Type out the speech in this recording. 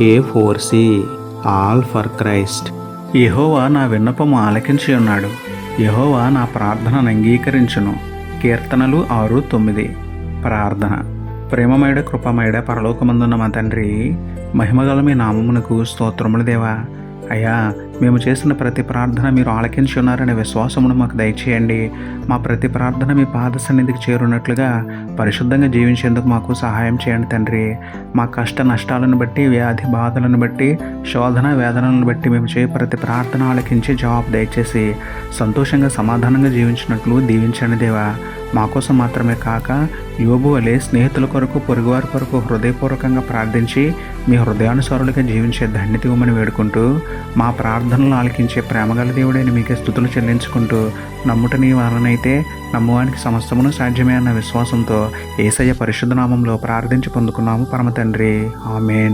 A four C all for Christ యహోవా నా విన్నపము ఆలకించి ఉన్నాడు. యహోవా నా ప్రార్థనను అంగీకరించును. కీర్తనలు ఆరు తొమ్మిది. ప్రార్థన. ప్రేమమేడ కృపమేడ పరలోకమందున్న మా తండ్రి మహిమగల మీ నామమునకు స్తోత్రములు దేవా. అయ్యా మేము చేసిన ప్రతి ప్రార్థన మీరు ఆలకించి ఉన్నారనే విశ్వాసమును మాకు దయచేయండి. మా ప్రతి ప్రార్థన మీ పాద సన్నిధికి చేరున్నట్లుగా పరిశుద్ధంగా జీవించేందుకు మాకు సహాయం చేయండి తండ్రి. మా కష్ట నష్టాలను బట్టి వ్యాధి బాధలను బట్టి శోధన వేదనలను బట్టి మేము చేయ ప్రతి ప్రార్థన ఆలకించి జవాబు దయచేసి సంతోషంగా సమాధానంగా జీవించినట్లు దీవించండి దేవా. మా కోసం మాత్రమే కాక యోబు వలె స్నేహితుల కొరకు పొరుగువారి కొరకు హృదయపూర్వకంగా ప్రార్థించి మీ హృదయానుసారులుగా జీవించే ధన్యత ఇవ్వమని వేడుకుంటూ మా ప్రార్థనలు ఆలకించే ప్రేమగల దేవుడైన మీకే స్థుతులు చెల్లించుకుంటూ నమ్ముట నీ వలనైతే నమ్మువానికి సమస్తమును సాధ్యమే అన్న విశ్వాసంతో ఏసయ్య పరిశుద్ధనామంలో ప్రార్థించి పొందుకున్నాము. పరమ తండ్రి. ఆమెన్.